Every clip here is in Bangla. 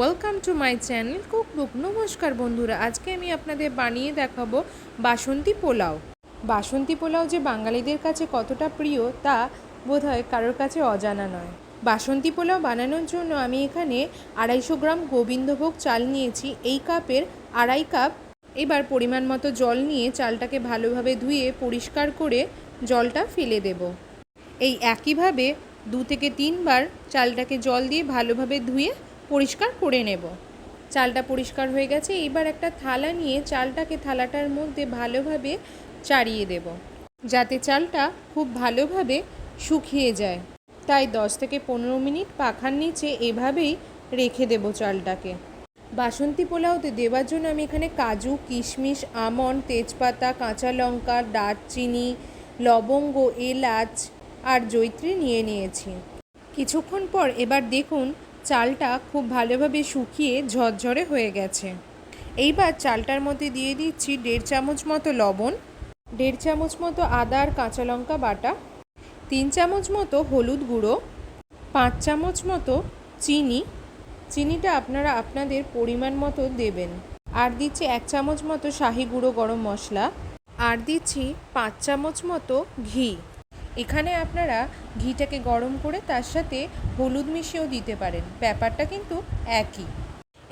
Welcome to my channel cookbook নমস্কার বন্ধুরা। আজকে আমি আপনাদের বানিয়ে দেখাবো বাসন্তী পোলাও। বাসন্তী পোলাও যে বাঙালিদের কাছে কতটা প্রিয়, তা বোধহয় কারোর কাছে অজানা নয়। বাসন্তী পোলাও বানানোর জন্য আমি এখানে আড়াইশো গ্রাম গোবিন্দভোগ চাল নিয়েছি। এই কাপের আড়াই কাপ এবার পরিমাণ মতো জল নিয়ে চালটাকে ভালোভাবে ধুয়ে পরিষ্কার করে জলটা ফেলে দেব। এই একইভাবে দু থেকে তিনবার চালটাকে জল দিয়ে ভালোভাবে ধুয়ে পরিষ্কার করে নেব। চালটা পরিষ্কার হয়ে গেছে, এবার একটা থালা নিয়ে চালটাকে থালাটার মধ্যে ভালোভাবে চাড়িয়ে দেব। যাতে চালটা খুব ভালোভাবে শুকিয়ে যায়। তাই দশ থেকে পনেরো মিনিট পাখার নিচে এভাবেই রেখে দেব চালটাকে। বাসন্তী পোলাওতে দেওয়ার জন্য আমি এখানে কাজু, কিশমিশ আমন্ড তেজপাতা, কাঁচা লঙ্কা, দারচিনি, লবঙ্গ, এলাচ আর জৈত্রী নিয়ে নিয়েছি। কিছুক্ষণ পর এবার দেখুন চালটা খুব ভালোভাবে শুকিয়ে ঝরঝরে হয়ে গেছে। এইবার চালটার মধ্যে দিয়ে দিচ্ছি দেড় চামচ মতো লবণ, দেড় চামচ মতো আদা আর কাঁচা লঙ্কা বাটা, তিন চামচ মতো হলুদ গুঁড়ো, পাঁচ চামচ মতো চিনি। চিনিটা আপনারা আপনাদের পরিমাণ মতো দেবেন। আর দিচ্ছি এক চামচ মতো শাহি গুঁড়ো গরম মশলা। আর দিচ্ছি পাঁচ চামচ মতো ঘি। এখানে আপনারা ঘিটাকে গরম করে তার সাথে হলুদ মিশিয়েও দিতে পারেন। ব্যাপারটা কিন্তু একই।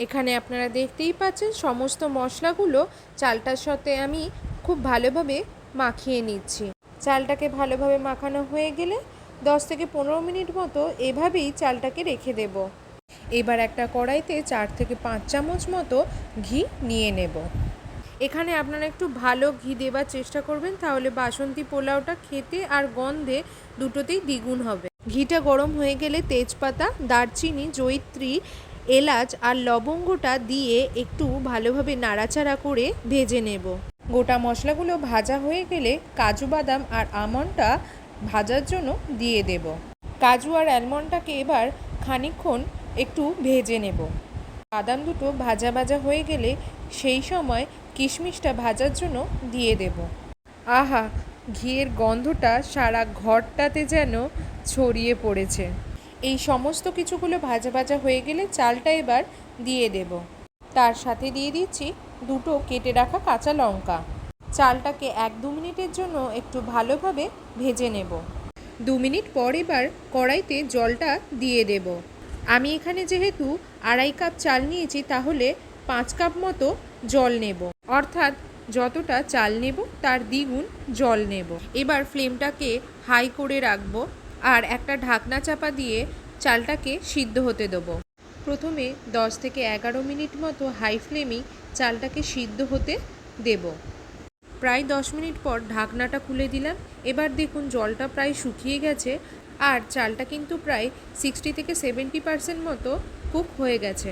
এখানে আপনারা দেখতেই পাচ্ছেন সমস্ত মশলাগুলো চালটার সাথে আমি খুব ভালোভাবে মাখিয়ে নিচ্ছি। চালটাকে ভালোভাবে মাখানো হয়ে গেলে দশ থেকে পনেরো মিনিট মতো এভাবেই চালটাকে রেখে দেব। এবার একটা কড়াইতে চার থেকে পাঁচ চামচ মতো ঘি নিয়ে নেব। এখানে আপনারা একটু ভালো ঘি দেবার চেষ্টা করবেন, তাহলে বাসন্তী পোলাওটা খেতে আর গন্ধে দুটোতেই দ্বিগুণ হবে। ঘিটা গরম হয়ে গেলে তেজপাতা, দারচিনি জৈত্রী এলাচ আর লবঙ্গটা দিয়ে একটু ভালোভাবে নাড়াচাড়া করে ভেজে নেব। গোটা মশলাগুলো ভাজা হয়ে গেলে কাজু বাদাম আর আমন্ডটা ভাজার জন্য দিয়ে দেব। কাজু আর অ্যালমন্ডটাকে এবার খানিকক্ষণ একটু ভেজে নেব। বাদাম দুটো ভাজা ভাজা হয়ে গেলে সেই সময় কিশমিশটা ভাজার জন্য দিয়ে দেব। আহা, ঘিয়ের গন্ধটা সারা ঘরটাতে যেন ছড়িয়ে পড়েছে। এই সমস্ত কিছুগুলো ভাজা ভাজা হয়ে গেলে চালটা এবার দিয়ে দেব। তার সাথে দিয়ে দিচ্ছি দুটো কেটে রাখা কাঁচা লঙ্কা। চালটাকে এক দু মিনিটের জন্য একটু ভালোভাবে ভেজে নেব। দু মিনিট পর এবার কড়াইতে জলটা দিয়ে দেব। আমি এখানে যেহেতু আড়াই কাপ চাল নিয়েছি, তাহলে পাঁচ কাপ মতো জল নেব। অর্থাৎ যতটা চাল নেব, তার দ্বিগুণ জল নেব। এবার ফ্লেমটাকে হাই করে রাখব আর একটা ঢাকনা চাপা দিয়ে চালটাকে সিদ্ধ হতে দেবো। প্রথমে দশ থেকে এগারো মিনিট মতো হাই ফ্লেমেই চালটাকে সিদ্ধ হতে দেব। প্রায় দশ মিনিট পর ঢাকনাটা খুলে দিলাম। এবার দেখুন জলটা প্রায় শুকিয়ে গেছে আর চালটা কিন্তু প্রায় সিক্সটি থেকে সেভেন্টি পার্সেন্ট মতো কুক হয়ে গেছে।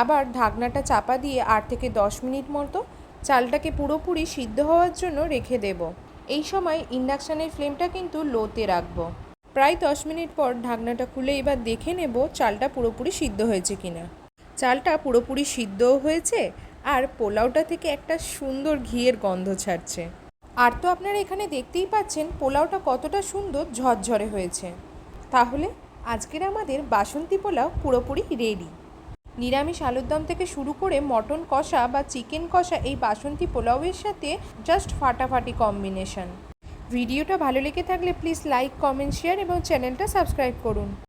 আবার ঢাকনাটা চাপা দিয়ে আট থেকে দশ মিনিট মতো চালটাকে পুরোপুরি সিদ্ধ হওয়ার জন্য রেখে দেব। এই সময় ইন্ডাকশানের ফ্লেমটা কিন্তু লোতে রাখব। প্রায় দশ মিনিট পর ঢাকনাটা খুলে এবার দেখে নেব চালটা পুরোপুরি সিদ্ধ হয়েছে কিনা। চালটা পুরোপুরি সিদ্ধও হয়েছে আর পোলাওটা থেকে একটা সুন্দর ঘিয়ের গন্ধ ছাড়ছে। আর তো আপনারা এখানে দেখতেই পাচ্ছেন পোলাওটা কতটা সুন্দর ঝরঝরে হয়েছে। তাহলে আজকের আমাদের বাসন্তী পোলাও পুরোপুরি রেডি নিরামিষ আলুর দম থেকে শুরু করে মটন কষা বা চিকেন কষা এই বাসন্তী পোলাওয়ের সাথে জাস্ট ফাটাফাটি কম্বিনেশন ভিডিওটা ভালো লেগে থাকলে প্লিজ লাইক কমেন্ট শেয়ার এবং চ্যানেলটা সাবস্ক্রাইব করুন।